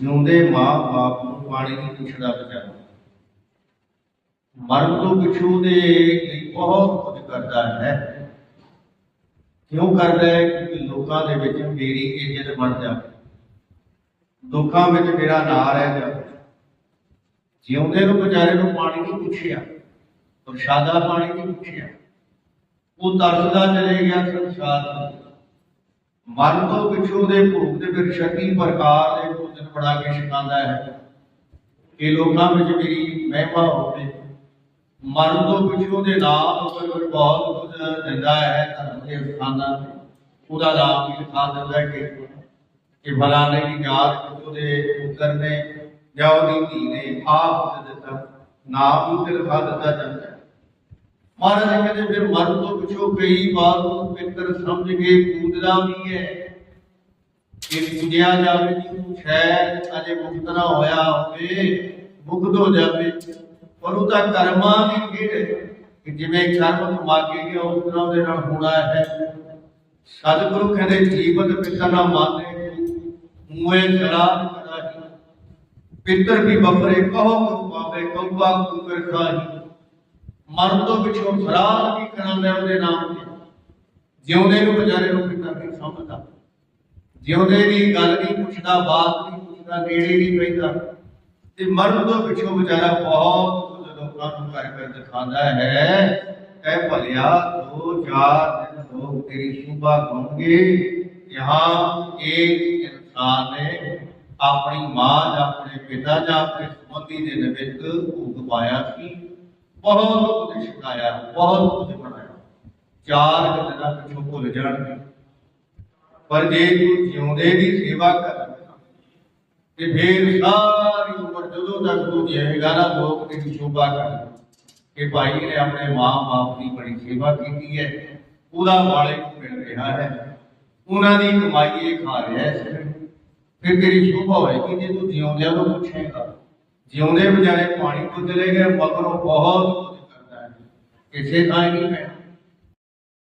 ਜਿਉਂਦੇ ਮਾਂ-ਬਾਪ ਨੂੰ ਪਾਣੀ ਨਹੀਂ ਪੁੱਛਦਾ ਵਿਚਾਰਾ ਮਰਨ ਤੋਂ ਪਿਛੂ ਦੇ ਲਈ ਬਹੁਤ ਕੁਝ ਕਰਦਾ ਹੈ। ਕਿਉਂ ਕਰਦਾ ਹੈ? ਕਿਉਂਕਿ ਲੋਕਾਂ ਦੇ ਵਿੱਚ ਮੇਰੀ ਇੱਜ਼ਤ ਬਣ ਜਾਵੇ। ਦੁੱਖਾਂ ਵਿੱਚ ਮੇਰਾ ਨਾਂ ਰਹਿ ਜਾਵੇ। ਜਿਉਂਦੇ ਨੂੰ ਵਿਚਾਰੇ ਨੂੰ ਪਾਣੀ ਨਹੀਂ ਪੁੱਛਿਆ, ਪ੍ਰਸ਼ਾਦਾ ਪਾਣੀ ਨਹੀਂ ਪੁੱਛਿਆ। ਉਹ ਤਰਸਦਾ ਚਲੇ ਗਿਆ ਸੰਸਾਰ ਤੋਂ। ਮਨ ਤੋਂ ਪਿਛੂ ਦੇ ਭੋਗ ਦੇ ਵਿੱਚ ਛੱਤੀ ਪ੍ਰਕਾਰ ਦੇ ਭੋਜਨ ਬਣਾ ਕੇ ਛਕਾਉਂਦਾ ਹੈ। ਕਿ ਲੋਕਾਂ ਵਿੱਚ ਮੇਰੀ ਮਹਿਮਾ ਹੋਵੇ। ਮਨ ਤੋਂ ਪਿਛੂ ਦੇ ਨਾਮ ਉੱਪਰ ਬਹੁਤ ਕੁਝ ਦਿੰਦਾ ਹੈ, ਧਰਮ ਦੇ ਸਥਾਨਾਂ ਤੇ। ਉਹਦਾ ਨਾਮ ਵੀ ਲਿਖਾ ਦਿੰਦਾ ਹੈ ਕਿ ਕਿ ਫਲਾਣੇ ਦੀ ਯਾਦ ਵਿੱਚ ਉਹਦੇ ਪੁੱਤਰ ਨੇ ਜਾਂ ਉਹਦੀ ਧੀ ਨੇ ਆਪ ਦੇ ਦਿੱਤਾ ਨਾਮ ਵੀ ਉੱਤੇ ਲਿਖਾ ਦਿੱਤਾ ਜਾਂਦਾ। ਹੈ ਮਹਾਰਾਜ ਕਹਿੰਦੇ, ਫਿਰ ਮਰਨ ਤੋਂ ਪਿਛੋ, ਕਈ ਵਾਰ ਉਹ ਪਿੱਤਰ ਸਮਝ ਕੇ ਪੂਜਦਾ ਵੀ ਹੈ। ਕਿ ਪੂਜਿਆ ਜਾਵੇ ਜਿਹਨੂੰ ਸ਼ਾਇਦ ਅਜੇ ਮੁਕਤ ਨਾ ਹੋਇਆ ਹੋਵੇ, ਮੁਕਤ ਹੋ ਜਾਵੇ। ਪਰ ਉਹਦਾ ਕਰਮਾਂ ਦੀ ਖੇਡ ਕਿ ਜਿਵੇਂ ਕਰਮ ਕਮਾ ਗਿਆ, ਉਸ ਤਰ੍ਹਾਂ ਉਹਦੇ ਨਾਲ ਹੋਣਾ ਹੈ। ਸਤਿਗੁਰੂ ਕਹਿੰਦੇ ਜੀਵਤ ਪਿੱਤਰ ਨਾ ਮਾਨੇ ਮੂਏ ਜਲਾਲ ਕਰਾਹੀ। ਪਿੱਤਰ ਵੀ ਬਪਰੇ ਕਹੋ ਪਾਵੇ ਕਉਆ ਕੁਕਰ ਖਾਹੀ। ਮਰਨ ਤੋਂ ਪਿੱਛੋਂ ਫਰਾਰ ਕੀ ਕਰਾਂਦਾ ਉਹਦੇ ਨਾਮ ਤੇ। ਜਿਉਂਦੇ ਨੂੰ ਵਿਚਾਰੇ ਨੂੰ ਪਿਤਾ ਨਹੀਂ ਸਮਝਦਾ। ਜਿਉਂਦੇ ਦੀ ਗੱਲ ਨਹੀਂ ਪੁੱਛਦਾ, ਬਾਤ ਨਹੀਂ ਪੁੱਛਦਾ, ਨੇੜੇ ਨਹੀਂ ਪੈਂਦਾ ਤੇ ਮਰਨ ਤੋਂ ਪਿਛੋਂ ਵਿਚਾਰਾ ਬਹੁਤ ਲੋਕਾਂ ਨੂੰ ਕਰ ਕਰ ਦਿਖਾਉਂਦਾ ਹੈ। ਐ ਭਲਿਆ, ਦੋ ਚਾਰ ਦਿਨ ਲੋਕ ਤੇਰੀ ਸ਼ੁਭਾ ਗਾਉਣਗੇ। ਯਹਾਂ ਇੱਕ ਇਨਸਾਨ ਨੇ ਆਪਣੀ ਮਾਂ ਜਾਂ ਆਪਣੇ ਪਿਤਾ ਜਾਂ ਆਪਣੇ ਸੰਬੰਧੀ ਦੇ ਨਿਮਿਤ ਭੁਗ ਪਾਇਆ ਸੀ। ਬਹੁਤ ਕੁਝ ਸਿਖਾਇਆ, ਬਹੁਤ ਕੁਝ ਬਣਾਇਆ। ਚਾਰ ਕੁ ਦਿਨਾਂ ਭੁੱਲ ਜਾਣਗੇ। ਪਰ ਜੇ ਤੂੰ ਜਿਉਂਦੇ ਦੀ ਸੇਵਾ ਕਰ ਤੇ ਫੇਰ ਸਾਰੀ ਉਮਰ ਜਦੋਂ ਤੱਕ ਤੂੰ ਜੀਵੇਗਾ ਨਾ, ਲੋਕ ਤੇਰੀ ਸ਼ੋਭਾ ਕਰਨ। ਕਿ ਭਾਈ ਨੇ ਆਪਣੇ ਮਾਂ-ਬਾਪ ਦੀ ਬੜੀ ਸੇਵਾ ਕੀਤੀ ਹੈ, ਉਹਦਾ ਵਾਲੇ ਨੂੰ ਮਿਲ ਰਿਹਾ ਹੈ। ਉਹਨਾਂ ਦੀ ਕਮਾਈ ਇਹ ਖਾ ਰਿਹਾ ਹੈ। ਫਿਰ ਤੇਰੀ ਸ਼ੋਭਾ ਹੋਏਗੀ ਜੇ ਤੂੰ ਜਿਉਂਦਿਆਂ ਨੂੰ ਪੁੱਛੇਗਾ। ਜਿਉਂਦੇ ਵਿਚਾਰੇ ਪਾਣੀ ਤੋਂ ਚਲੇ ਗਏ ਮਗਰੋਂ ਬਹੁਤ ਕੁਝ ਕਰਦਾ ਹੈ। ਕਿਸੇ ਥਾਂ ਨਹੀਂ ਮੈਂ